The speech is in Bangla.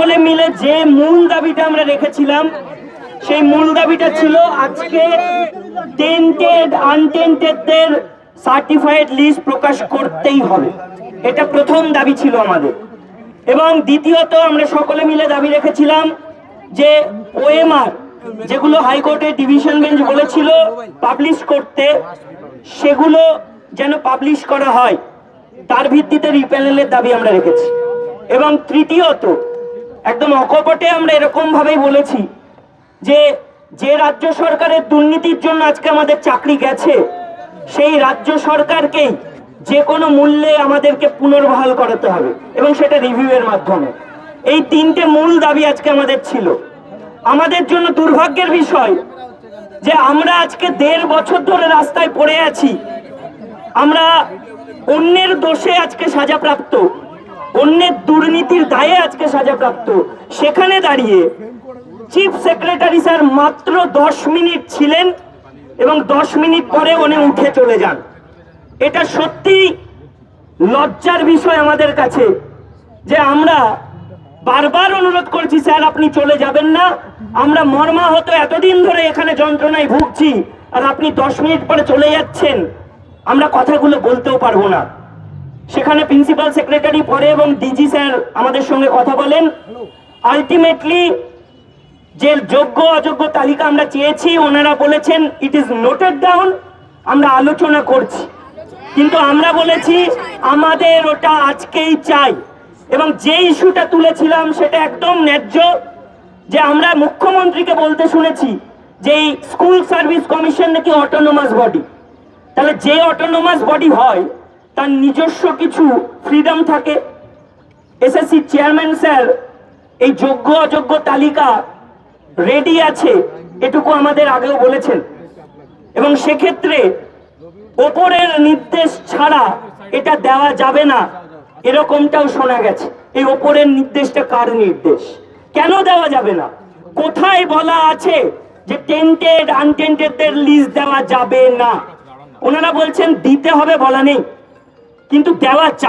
সকলে মিলে যে মূল দাবিটা আমরা রেখেছিলাম, সেই মূল দাবিটা ছিল আজকে টেন্টেড আনটেন্টেডদের সার্টিফাইড লিস্ট প্রকাশ করতেই হবে। এটা প্রথম দাবি ছিল আমাদের। এবং দ্বিতীয়ত আমরা সকলে মিলে দাবি রেখেছিলাম যে ওএমআর যেগুলো হাইকোর্টের ডিভিশন বেঞ্চ বলেছিল পাবলিশ করতে, সেগুলো যেন পাবলিশ করা হয়, তার ভিত্তিতে রিপ্যানেলের দাবি আমরা রেখেছি। এবং তৃতীয়ত একদম অকপটে আমরা এরকম ভাবেই বলেছি যে যে রাজ্য সরকারের দুর্নীতির জন্য আজকে আমাদের চাকরি গেছে, সেই রাজ্য সরকারকেই যে কোনো মূল্যে আমাদেরকে পুনর্বহাল করাতে হবে এবং সেটা রিভিউয়ের মাধ্যমে। এই তিনটে মূল দাবি আজকে আমাদের ছিল। আমাদের জন্য দুর্ভাগ্যের বিষয় যে আমরা আজকে দেড় বছর ধরে রাস্তায় পড়ে আছি। আমরা অন্যের দোষে আজকে সাজাপ্রাপ্ত অন্যের দুর্নীতির দায়ে আজকে সাজাপ্রাপ্ত। সেখানে দাঁড়িয়ে চিফ সেক্রেটারি স্যার মাত্র দশ মিনিট ছিলেন এবং দশ মিনিট পরে উনি উঠে চলে যান। এটা সত্যি লজ্জার বিষয় আমাদের কাছে যে আমরা বারবার অনুরোধ করছি, স্যার, আপনি চলে যাবেন না। আমরা মর্মাহত এতদিন ধরে এখানে যন্ত্রণায় ভুগছি আর আপনি দশ মিনিট পরে চলে যাচ্ছেন। আমরা কথাগুলো বলতেও পারব না। সেখানে প্রিন্সিপাল সেক্রেটারি পরে এবং ডিজি স্যার আমাদের সঙ্গে কথা বলেন। আলটিমেটলি যে যোগ্য অযোগ্য তালিকা আমরা চেয়েছি, ওনারা বলেছেন ইট ইজ নোটেড ডাউন আমরা আলোচনা করছি। কিন্তু আমরা বলেছি, আমাদের ওটা আজকেই চাই। এবং যে ইস্যুটা তুলেছিলাম, সেটা একদম ন্যায্য, যে আমরা মুখ্যমন্ত্রীকে বলতে শুনেছি যে স্কুল সার্ভিস কমিশন নাকি অটোনোমাস বডি তাহলে যে অটোনোমাস বডি হয় তার নিজস্ব কিছু ফ্রিডম থাকে। এসএসসি চেয়ারম্যান স্যার, এই যোগ্য অযোগ্য তালিকা রেডি আছে, এটুকু আমাদের আগেও বলেছেন। এবং সেক্ষেত্রে ওপরের নির্দেশ ছাড়া এটা দেওয়া যাবে না, এরকমটাও শোনা গেছে। এই ওপরের নির্দেশটা কার নির্দেশ? কেন দেওয়া যাবে না? কোথায় বলা আছে যে টেন্টেড আনটেন্টেডদের লিস্ট দেওয়া যাবে না? ওনারা বলছেন দিতে হবে, বলা নেই। কিন্তু যা-